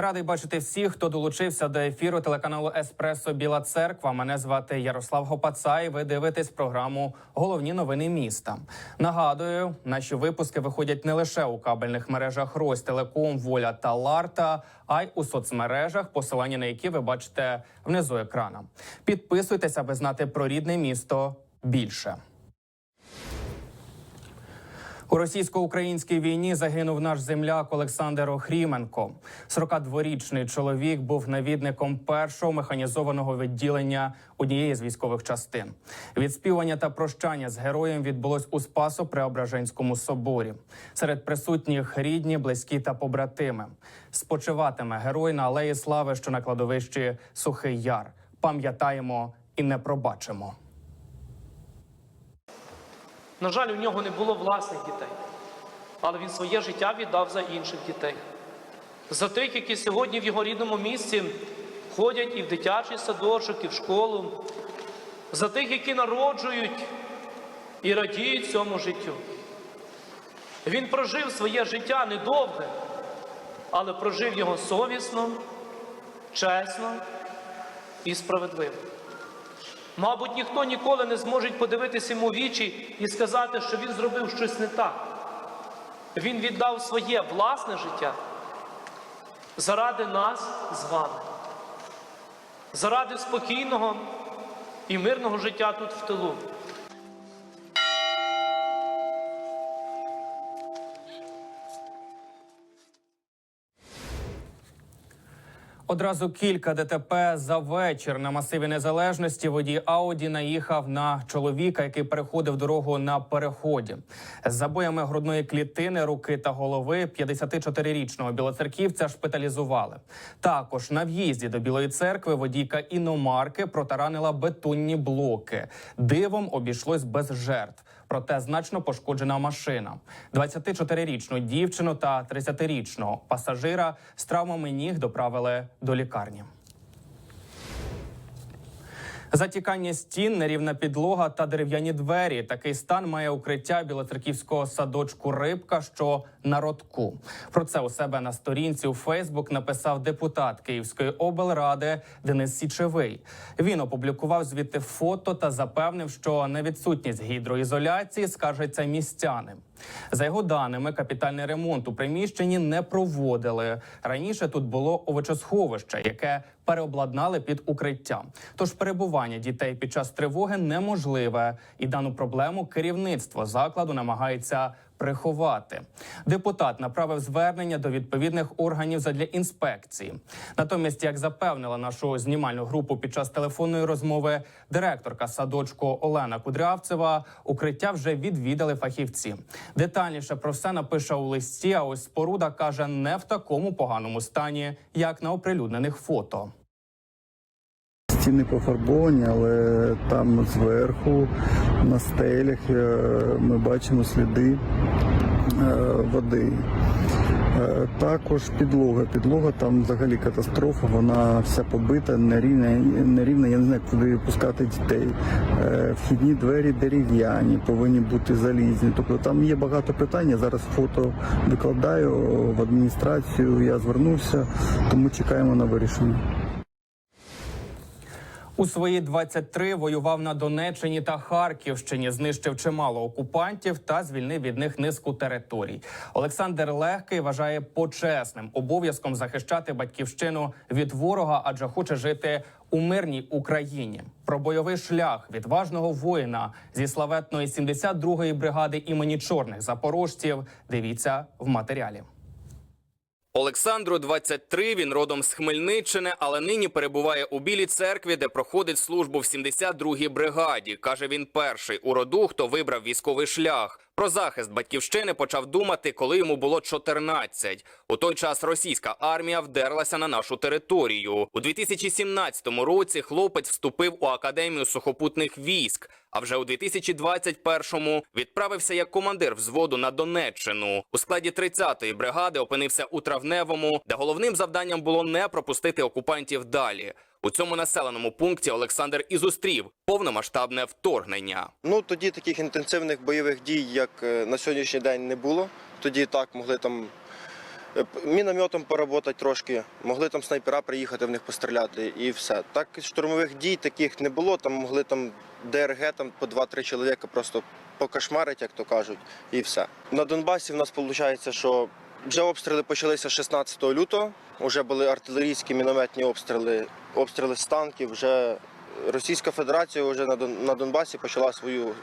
Радий бачити всіх, хто долучився до ефіру телеканалу Еспресо Біла Церква. Мене звати Ярослав Гопацай. Ви дивитесь програму Головні новини міста. Нагадую, наші випуски виходять не лише у кабельних мережах Ростелеком, Воля та Ларта, а й у соцмережах, посилання на які ви бачите внизу екрана. Підписуйтесь, аби знати про рідне місто більше. У російсько-українській війні загинув наш земляк Олександр Охріменко. 42-річний чоловік був навідником першого механізованого відділення однієї з військових частин. Відспівання та прощання з героєм відбулось у Спасо-Преображенському соборі. Серед присутніх рідні, близькі та побратими. Спочиватиме герой на алеї слави, що на кладовищі Сухий Яр. Пам'ятаємо і не пробачимо. На жаль, у нього не було власних дітей, але він своє життя віддав за інших дітей. За тих, які сьогодні в його рідному місці ходять і в дитячий садочок, і в школу, за тих, які народжують і радіють цьому життю. Він прожив своє життя недовге, але прожив його совісно, чесно і справедливо. Мабуть, ніхто ніколи не зможе подивитися йому вічі і сказати, що він зробив щось не так. Він віддав своє власне життя заради нас з вами, заради спокійного і мирного життя тут в тилу. Одразу кілька ДТП за вечір на масиві незалежності водій Ауді наїхав на чоловіка, який переходив дорогу на переході. З забоями грудної клітини, руки та голови 54-річного білоцерківця шпиталізували. Також на в'їзді до Білої церкви водійка іномарки протаранила бетонні блоки. Дивом обійшлось без жертв. Проте значно пошкоджена машина. 24-річну дівчину та 30-річного пасажира з травмами ніг доправили до лікарні. Затікання стін, нерівна підлога та дерев'яні двері. Такий стан має укриття білоцерківського садочку Рибка, що на родку. Про це у себе на сторінці у Фейсбук написав депутат Київської облради Денис Січевий. Він опублікував звідти фото та запевнив, що на відсутність гідроізоляції скаржаться містяни. За його даними, капітальний ремонт у приміщенні не проводили. Раніше тут було овочесховище, яке переобладнали під укриття. Тож перебування дітей під час тривоги неможливе, і дану проблему керівництво закладу намагається приховати. Депутат направив звернення до відповідних органів задля інспекції. Натомість, як запевнила нашу знімальну групу під час телефонної розмови, директорка садочку Олена Кудрявцева, укриття вже відвідали фахівці. Детальніше про все напише у листі. А ось споруда каже не в такому поганому стані, як на оприлюднених фото. Стіни пофарбовані, але там зверху на стелях е, ми бачимо сліди е, води. Е, Також підлога. Підлога там взагалі катастрофа, вона вся побита, нерівна, нерівна, я не знаю, куди пускати дітей. Вхідні двері дерев'яні, повинні бути залізні. Тобто там є багато питань. Я зараз фото викладаю в адміністрацію. Я звернувся, тому чекаємо на вирішення. У свої 23 воював на Донеччині та Харківщині, знищив чимало окупантів та звільнив від них низку територій. Олександр Легкий вважає почесним обов'язком захищати батьківщину від ворога, адже хоче жити у мирній Україні. Про бойовий шлях відважного воїна зі славетної 72-ї бригади імені чорних запорожців. Дивіться в матеріалі. Олександру 23, він родом з Хмельниччини, але нині перебуває у Білій церкві, де проходить службу в 72-й бригаді. Каже, він перший у роду, хто вибрав військовий шлях. Про захист батьківщини почав думати, коли йому було 14. У той час російська армія вдерлася на нашу територію. У 2017 році хлопець вступив у академію сухопутних військ. А вже у 2021-му відправився як командир взводу на Донеччину. У складі 30-ї бригади опинився у травневому, де головним завданням було не пропустити окупантів далі. У цьому населеному пункті Олександр і зустрів повномасштабне вторгнення. Ну тоді таких інтенсивних бойових дій, як е, на сьогоднішній день, не було. Тоді так могли там е, мінометом поработати трошки, могли там снайпера приїхати в них постріляти і все. Так штурмових дій таких не було. Там могли там ДРГ там по 2-3 чоловіка просто покошмарить, як то кажуть, і все. На Донбасі в нас виходить, що вже обстріли почалися 16 лютого. Вже були артилерійські мінометні обстріли, обстріли з танків. Вже Російська Федерація вже на Донбасі почала свою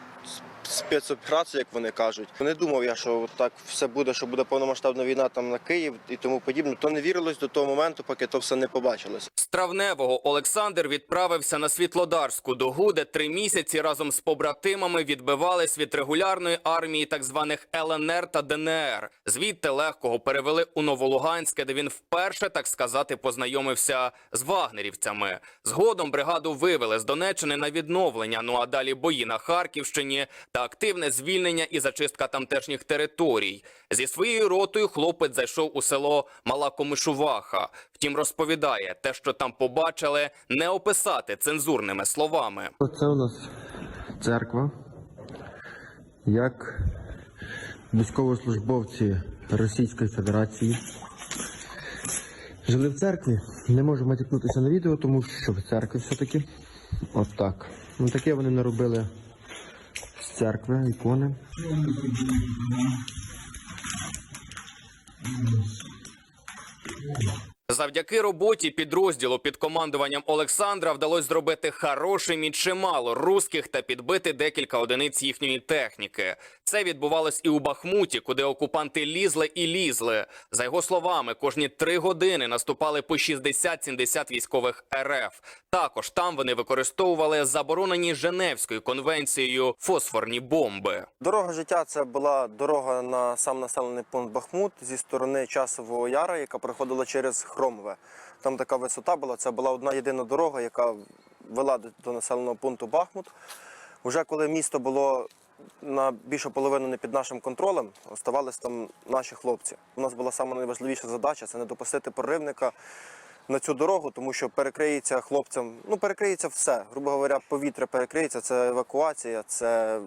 спецоперацію, як вони кажуть. Не думав я, що так все буде, що буде повномасштабна війна там на Київ і тому подібне. То не вірилось до того моменту, поки то все не побачилось. З травневого Олександр відправився на Світлодарську дугу, де три місяці разом з побратимами відбивались від регулярної армії так званих ЛНР та ДНР. Звідти легкого перевели у Новолуганське, де він вперше, так сказати, познайомився з вагнерівцями. Згодом бригаду вивели з Донеччини на відновлення. Ну а далі бої на Харківщині та активне звільнення і зачистка тамтешніх територій. Зі своєю ротою хлопець зайшов у село Мала Комишуваха. Втім, розповідає, те, що там побачили, не описати цензурними словами. Це у нас церква. Як військовослужбовці Російської Федерації жили в церкві. Не можу матюкнутися на відео, тому що в церкві все-таки. От так. Ну таке вони наробили з церкви, ікони. Завдяки роботі підрозділу під командуванням Олександра вдалося зробити хорошим і чимало русських та підбити декілька одиниць їхньої техніки. Це відбувалось і у Бахмуті, куди окупанти лізли і лізли. За його словами, кожні три години наступали по 60-70 військових РФ. Також там вони використовували заборонені Женевською конвенцією фосфорні бомби. Дорога життя це була дорога на сам населений пункт Бахмут зі сторони часового яра, яка проходила через Хромове. Там така висота була. Це була одна єдина дорога, яка вела до- населеного пункту Бахмут. Уже коли місто було на більшу половину не під нашим контролем, оставались там наші хлопці. У нас була саме найважливіша задача це не допустити проривника на цю дорогу, тому що перекриється хлопцям, ну перекриється все. Грубо говоря, повітря перекриється, це евакуація, це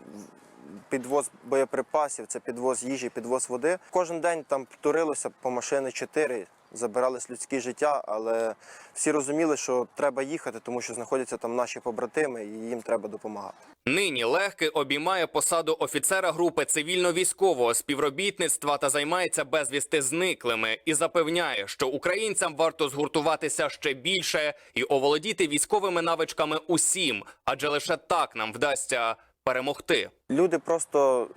підвоз боєприпасів, це підвоз їжі, підвоз води. Кожен день там турилося по машини чотири, забирались людські життя, але всі розуміли, що треба їхати, тому що знаходяться там наші побратими, і їм треба допомагати. Нині легкий обіймає посаду офіцера групи цивільно-військового співробітництва та займається безвісти зниклими і запевняє, що українцям варто згуртуватися ще більше і оволодіти військовими навичками усім, адже лише так нам вдасться перемогти. Люди просто,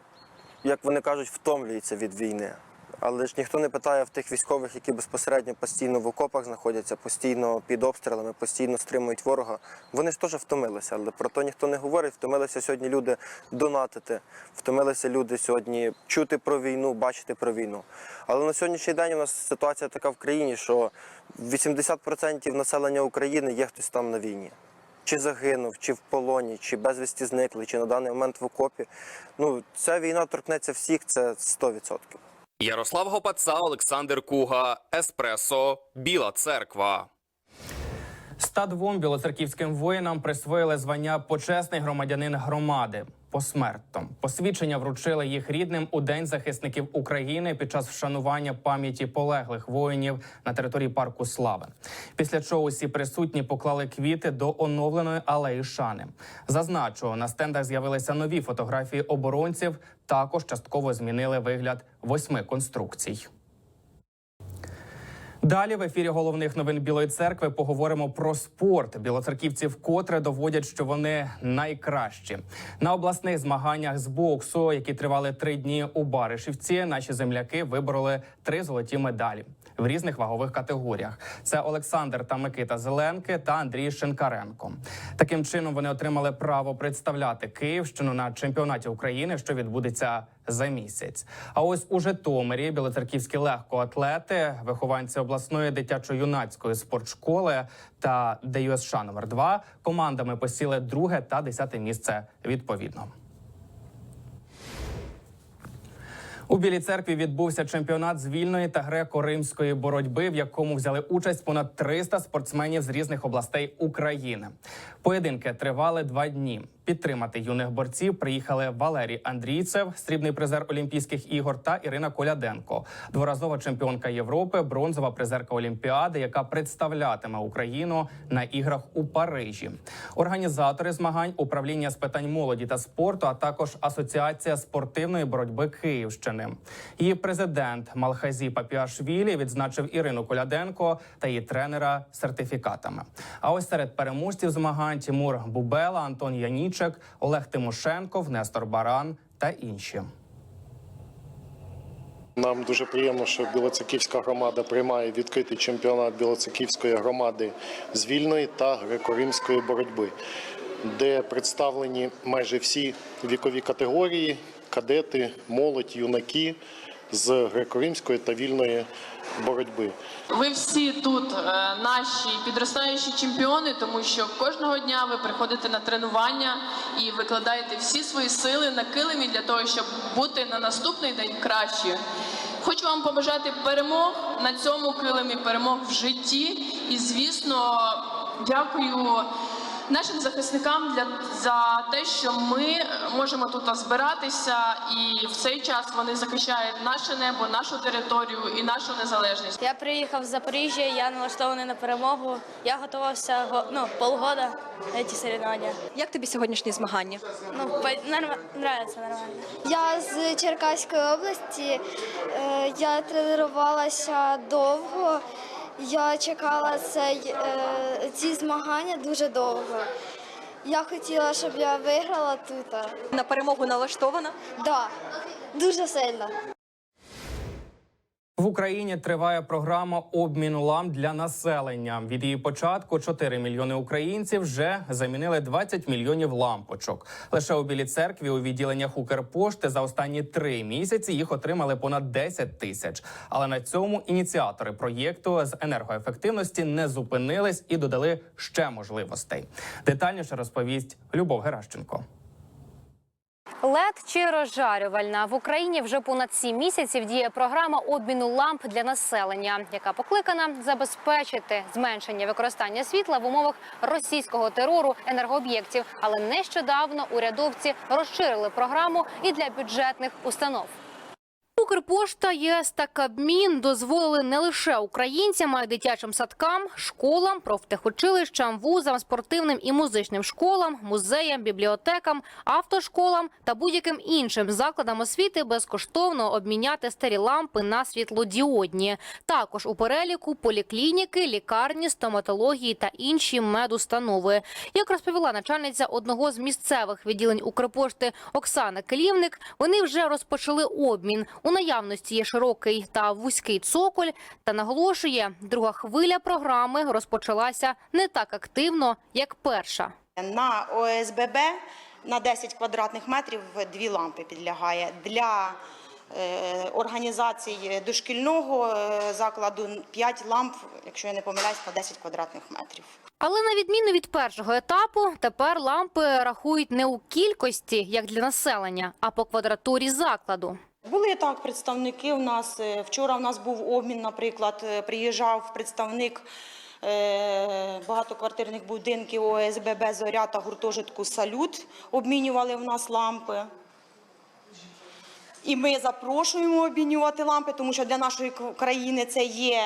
як вони кажуть, втомлюються від війни. Але ж ніхто не питає в тих військових, які безпосередньо постійно в окопах знаходяться, постійно під обстрілами, постійно стримують ворога. Вони ж теж втомилися, але про то ніхто не говорить. Втомилися сьогодні люди донатити, втомилися люди сьогодні чути про війну, бачити про війну. Але на сьогоднішній день у нас ситуація така в країні, що 80% населення України є хтось там на війні. Чи загинув, чи в полоні, чи безвісті зникли, чи на даний момент в окопі. Ну, ця війна торкнеться всіх, це 100%. Ярослав Гопаца, Олександр Куга, Еспресо, Біла Церква. 102 білоцерківським воїнам присвоїли звання почесний громадянин громади посмертно. Посвідчення вручили їх рідним у День захисників України під час вшанування пам'яті полеглих воїнів на території парку Слави. Після чого усі присутні поклали квіти до оновленої алеї шани. Зазначу, на стендах з'явилися нові фотографії оборонців. Також частково змінили вигляд восьми конструкцій. Далі в ефірі головних новин Білої церкви поговоримо про спорт. Білоцерківці вкотре доводять, що вони найкращі на обласних змаганнях з боксу, які тривали три дні у Баришівці. Наші земляки вибороли три золоті медалі в різних вагових категоріях. Це Олександр та Микита Зеленки та Андрій Шинкаренко. Таким чином вони отримали право представляти Київщину на чемпіонаті України, що відбудеться за місяць. А ось у Житомирі білоцерківські легкоатлети, вихованці обласної дитячо-юнацької спортшколи та ДЮСШ номер 2 командами посіли друге та десяте місце відповідно. У Білій церкві відбувся чемпіонат з вільної та греко-римської боротьби, в якому взяли участь понад 300 спортсменів з різних областей України. Поєдинки тривали два дні. Підтримати юних борців приїхали Валерій Андрійцев, срібний призер Олімпійських ігор, та Ірина Коляденко, дворазова чемпіонка Європи, бронзова призерка Олімпіади, яка представлятиме Україну на іграх у Парижі. Організатори змагань, управління з питань молоді та спорту, а також Асоціація спортивної боротьби Київщини. Її президент Малхазі Папіашвілі відзначив Ірину Коляденко та її тренера сертифікатами. А ось серед переможців змагань Тимур Бубела, Антон Янічек, Олег Тимошенков, Нестор Баран та інші. Нам дуже приємно, що Білоцерківська громада приймає відкритий чемпіонат Білоцерківської громади з вільної та греко-римської боротьби, де представлені майже всі вікові категорії, кадети, молодь, юнаки з греко-римської та вільної боротьби. Ви всі тут е, наші підростаючі чемпіони, тому що кожного дня ви приходите на тренування і викладаєте всі свої сили на килимі для того, щоб бути на наступний день краще. Хочу вам побажати перемог на цьому килимі, перемог в житті. І, звісно, дякую нашим захисникам для за те, що ми можемо тут збиратися, і в цей час вони захищають наше небо, нашу територію і нашу незалежність. Я приїхав з Запоріжжя, я налаштований на перемогу. Я готувався ну, полгода на ці соревновання. Як тобі сьогоднішні змагання? Ну, по- норм... нормально. Я з Черкаської області. Е, Я тренувалася довго. Я чекала цей, е, ці змагання дуже довго. Я хотіла, щоб я виграла тут. На перемогу налаштована? Да, дуже сильно. В Україні триває програма обміну ламп для населення. Від її початку 4 мільйони українців вже замінили 20 мільйонів лампочок. Лише у Білій церкві у відділеннях Укрпошти за останні три місяці їх отримали понад 10 тисяч. Але на цьому ініціатори проєкту з енергоефективності не зупинились і додали ще можливостей. Детальніше розповість Любов Геращенко. ЛЕД чи розжарювальна в Україні вже понад сім місяців діє програма обміну ламп для населення, яка покликана забезпечити зменшення використання світла в умовах російського терору енергооб'єктів. Але нещодавно урядовці розширили програму і для бюджетних установ. Укрпошта, ЄС та Кабмін дозволили не лише українцям, а й дитячим садкам, школам, профтехучилищам, вузам, спортивним і музичним школам, музеям, бібліотекам, автошколам та будь-яким іншим закладам освіти безкоштовно обміняти старі лампи на світлодіодні. Також у переліку поліклініки, лікарні, стоматології та інші медустанови. Як розповіла начальниця одного з місцевих відділень Укрпошти Оксана Келівник, вони вже розпочали обмін. У наявності є широкий та вузький цоколь. Та наголошує, друга хвиля програми розпочалася не так активно, як перша. На ОСББ на 10 квадратних метрів дві лампи підлягає. Для е, організацій дошкільного е, закладу 5 ламп, якщо я не помиляюсь, на 10 квадратних метрів. Але на відміну від першого етапу, тепер лампи рахують не у кількості, як для населення, а по квадратурі закладу. Були так представники у нас. е, Вчора у нас був обмін, наприклад, е, приїжджав представник е, багатоквартирних будинків ОСББ «Зоря» та гуртожитку «Салют». Обмінювали в нас лампи. І ми запрошуємо обмінювати лампи, тому що для нашої країни це є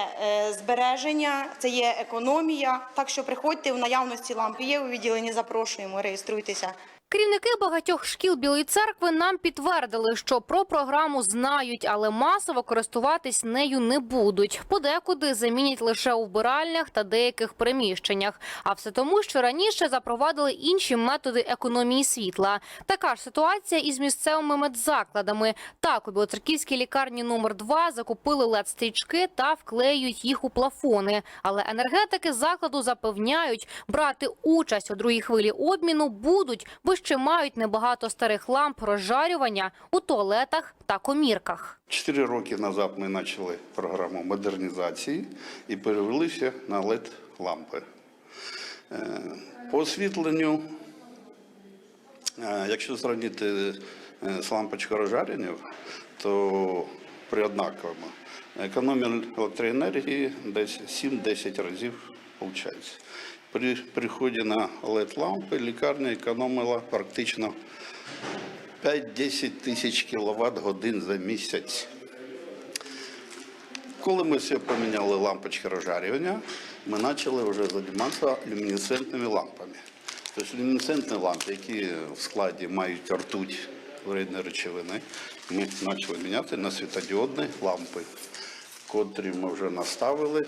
збереження, це є економія. Так що приходьте в наявності лампи є у відділенні. Запрошуємо, реєструйтеся. Керівники багатьох шкіл Білої церкви нам підтвердили, що про програму знають, але масово користуватись нею не будуть. Подекуди замінять лише у вбиральнях та деяких приміщеннях. А все тому, що раніше запровадили інші методи економії світла. Така ж ситуація із місцевими медзакладами. Так, у Білоцерківській лікарні номер 2 закупили led стрічки та вклеюють їх у плафони. Але енергетики закладу запевняють, брати участь у другій хвилі обміну будуть, бо ще мають небагато старих ламп розжарювання у туалетах та комірках. Чотири роки назад ми почали програму модернізації і перевелися на led лампи. Е, По освітленню, е, якщо зрівняти е, з лампочкою розжарення, то при однаковому економія електроенергії десь 7-10 разів виходить. При приході на led лампи лікарня економила практично 5-10 тисяч кіловат годин за місяць. Коли ми все поміняли лампочки розжарювання, ми почали вже займатися люмінесцентними лампами. Тобто люмінесцентні лампи, які в складі мають ртуть вредної речовини, ми почали міняти на світодіодні лампи, котрі ми вже наставили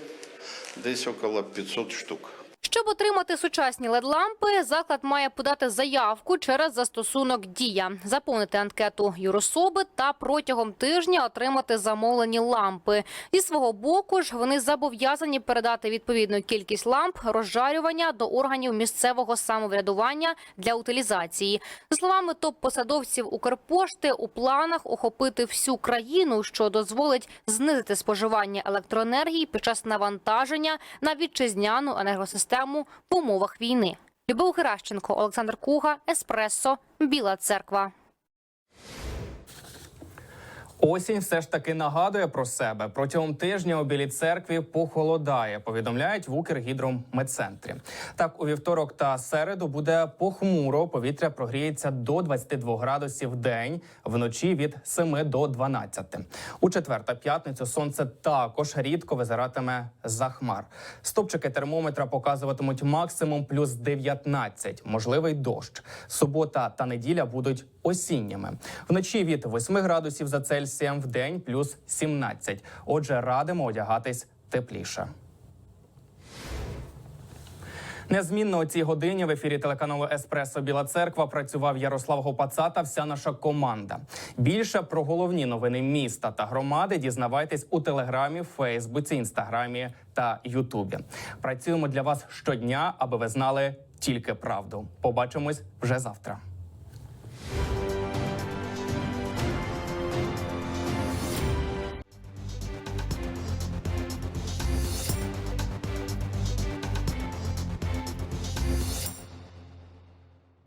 десь около 500 штук. Щоб отримати сучасні LED-лампи, заклад має подати заявку через застосунок Дія, заповнити анкету юрособи та протягом тижня отримати замовлені лампи. Зі свого боку ж вони зобов'язані передати відповідну кількість ламп розжарювання до органів місцевого самоврядування для утилізації. За словами топ-посадовців Укрпошти, у планах охопити всю країну, що дозволить знизити споживання електроенергії під час навантаження на вітчизняну енергосистему в умовах війни. Любов Геращенко, Олександр Куга, Еспресо, Біла Церква. Осінь все ж таки нагадує про себе. Протягом тижня у Білій церкві похолодає. Повідомляють в Укргідромедцентрі. Так, у вівторок та середу буде похмуро. Повітря прогріється до 22 градусів день, вночі від 7 до 12. У четвер та п'ятницю сонце також рідко визиратиме за хмар. Стопчики термометра показуватимуть максимум плюс 19, можливий дощ. Субота та неділя будуть осінніми. Вночі від 8 градусів за Цельсієм, в день плюс 17. Отже, радимо одягатись тепліше. Незмінно у цій годині в ефірі телеканалу Еспресо Біла Церква працював Ярослав Гопаца та вся наша команда. Більше про головні новини міста та громади дізнавайтесь у телеграмі, Фейсбуці, інстаграмі та Ютубі. Працюємо для вас щодня, аби ви знали тільки правду. Побачимось вже завтра.